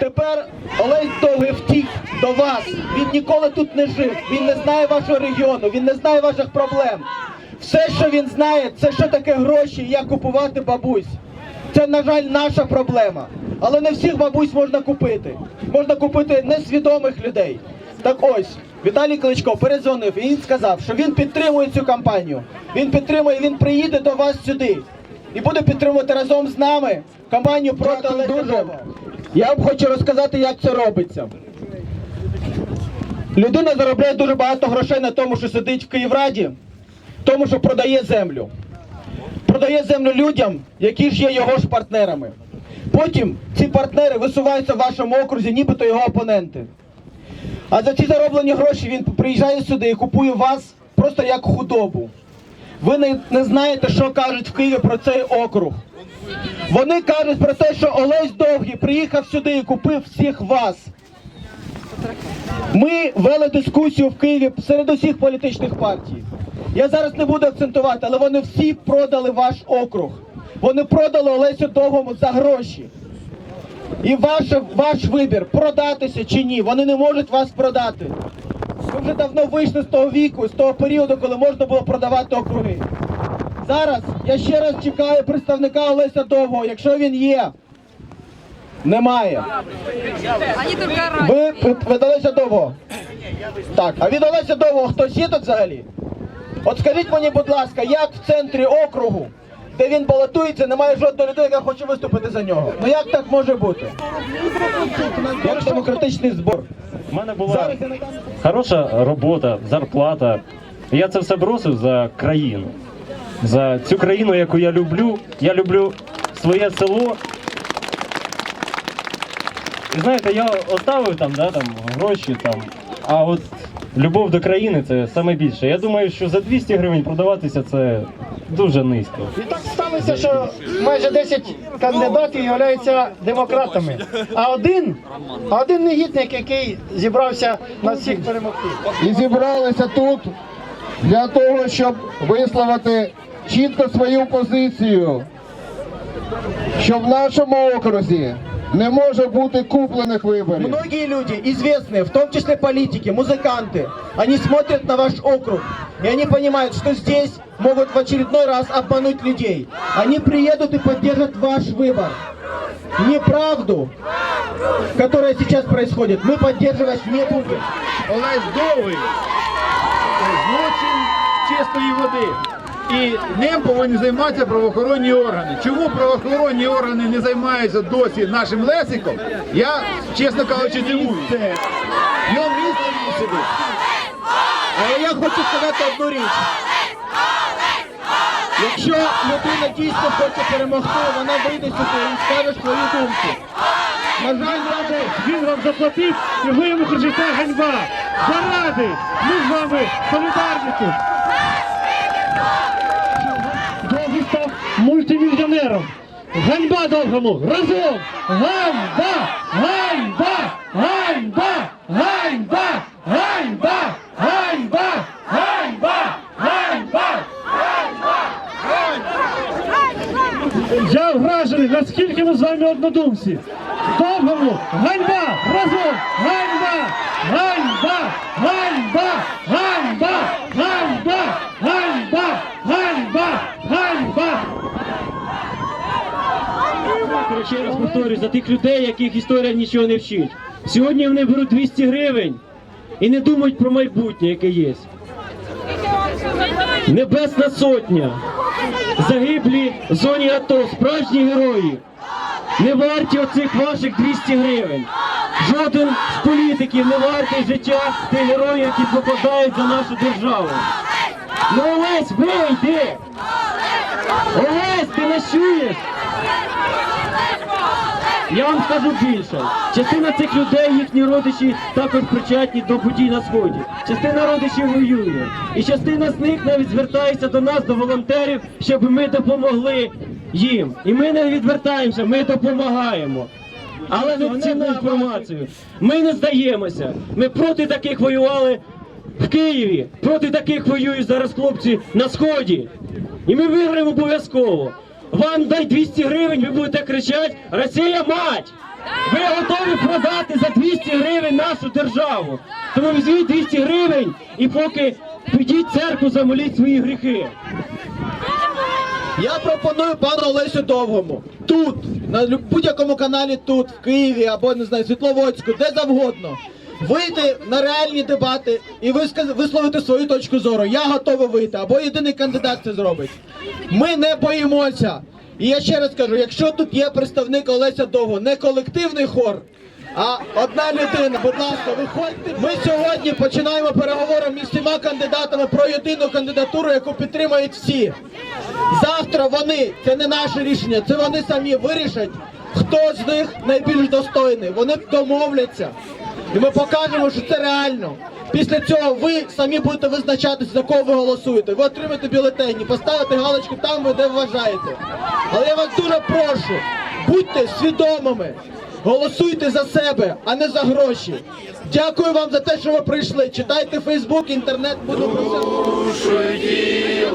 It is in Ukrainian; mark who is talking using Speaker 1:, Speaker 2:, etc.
Speaker 1: Тепер Олесь Довгий втік до вас. Він ніколи тут не жив. Він не знає вашого регіону, він не знає ваших проблем. Все, що він знає, це що таке гроші і як купувати бабусь. Це, на жаль, наша проблема. Але не всіх бабусь можна купити. Можна купити несвідомих людей. Так ось, Віталій Кличко передзвонив і він сказав, що він підтримує цю кампанію. Він підтримує, він приїде до вас сюди і буде підтримувати разом з нами кампанію проти Олеся. Довгого. Я вам хочу розказати, як це робиться. Людина заробляє дуже багато грошей на тому, що сидить в Київраді, тому що продає землю. Продає землю людям, які ж є його ж партнерами. Потім ці партнери висуваються в вашому окрузі, нібито його опоненти. А за ці зароблені гроші він приїжджає сюди і купує вас просто як худобу. Ви не, не знаєте, що кажуть в Києві про цей округ. Вони кажуть про те, що Олесь Довгий приїхав сюди і купив всіх вас. Ми вели дискусію в Києві серед усіх політичних партій. Я зараз не буду акцентувати, але вони всі продали ваш округ. Вони продали Олесю Довгому за гроші. І ваш, ваш вибір продатися чи ні. Вони не можуть вас продати. Ви вже давно вийшли з того віку, з того періоду, коли можна було продавати округи. Зараз я ще раз чекаю представника Олеся Довгого, якщо він є. Немає. Ви від- Олеся Довгого? Так, а від Олеся Довгого хтось є тут взагалі? От скажіть мені, будь ласка, як в центрі округу, де він балотується, немає жодної людини, яка хоче виступити за нього? Ну як так може бути? Як демократичний збор?
Speaker 2: У мене була
Speaker 1: Зараз
Speaker 2: хороша робота, зарплата. Я це все бросив за країну. За цю країну, яку я люблю. Я люблю своє село. І знаєте, я оставив там, да, там гроші там. А от любов до країни це саме більше. Я думаю, що за 200 гривень продаватися це дуже низько.
Speaker 3: І так сталося, що майже 10 кандидатів являються демократами, а один, а один негідник, який зібрався на всіх перемогти.
Speaker 4: і зібралися тут для того, щоб висловити чітко свою позицію, що в нашому окрузі не може бути куплених виборів.
Speaker 1: Многие люди, известные, в том числе политики, музыканты, они смотрят на ваш округ, и они понимают, что здесь могут в очередной раз обмануть людей. Они приедут и поддержат ваш выбор. Неправду, которая сейчас происходит, мы поддерживать не будем.
Speaker 5: Олесь Довгий злочин чистої води. І ним повинні займатися правоохоронні органи. Чому правоохоронні органи не займаються досі нашим Лесиком? Я, чесно кажучи, дивуюся. Його місце він сидить.
Speaker 1: А я хочу сказати одну річ. Якщо людина дійсно хоче перемогти, вона вийде сюди і скаже свою думку. На жаль,
Speaker 6: Він вам заплатив, і ви йому кричите ганьба. Заради! Ми з вами став мультимільйонером. Ганьба довгому! Разом! Ганьба! Ганьба! Ганьба! Ганьба! Ганьба! Ганьба! Ганьба! Ганьба! Я вражений, наскільки ми з вами однодумці. Довгому! Ганьба! Разом! Ганьба! Ганьба! Ганьба! Ганьба! Ганьба! Ганьба! Ганьба! Ганьба! Ще раз повторюю, за тих людей, яких історія нічого не вчить. Сьогодні вони беруть 200 гривень і не думають про майбутнє, яке є. Небесна сотня. Загиблі в зоні АТО, справжні герої. Не варті оцих ваших 200 гривень. Жоден з політиків не вартий життя тих героїв, які попадають за нашу державу. Ну Олесь, вийди! Олесь, ти нас чуєш? Я вам скажу більше. Частина цих людей, їхні родичі також причетні до подій на сході. Частина родичів воює. І частина з них навіть звертається до нас, до волонтерів, щоб ми допомогли їм. І ми не відвертаємося, ми допомагаємо. Але не цінну інформацію. Ми не здаємося. Ми проти таких воювали в Києві. Проти таких воюють зараз хлопці на сході. І ми виграємо обов'язково. Вам дай 200 гривень, ви будете кричати Росія мать! Ви готові продати за 200 гривень нашу державу. Тому візьміть 200 гривень і поки підіть церкву, замоліть свої гріхи.
Speaker 1: Я пропоную пану Олесю Довгому тут, на будь-якому каналі тут, в Києві або не знаю, Світловодську, де завгодно. Вийти на реальні дебати і висловити свою точку зору. Я готовий вийти, або єдиний кандидат це зробить. Ми не боїмося. І я ще раз кажу, якщо тут є представник Олеся Довго, не колективний хор, а одна людина, будь ласка, виходьте. Ми сьогодні починаємо переговори між всіма кандидатами про єдину кандидатуру, яку підтримують всі. Завтра вони, це не наше рішення, це вони самі вирішать, хто з них найбільш достойний. Вони домовляться. І ми покажемо, що це реально. Після цього ви самі будете визначатися, за кого ви голосуєте. Ви отримаєте бюлетені, поставите галочку там, де вважаєте. Але я вас дуже прошу, будьте свідомими. Голосуйте за себе, а не за гроші. Дякую вам за те, що ви прийшли. Читайте Фейсбук, інтернет, буду просити.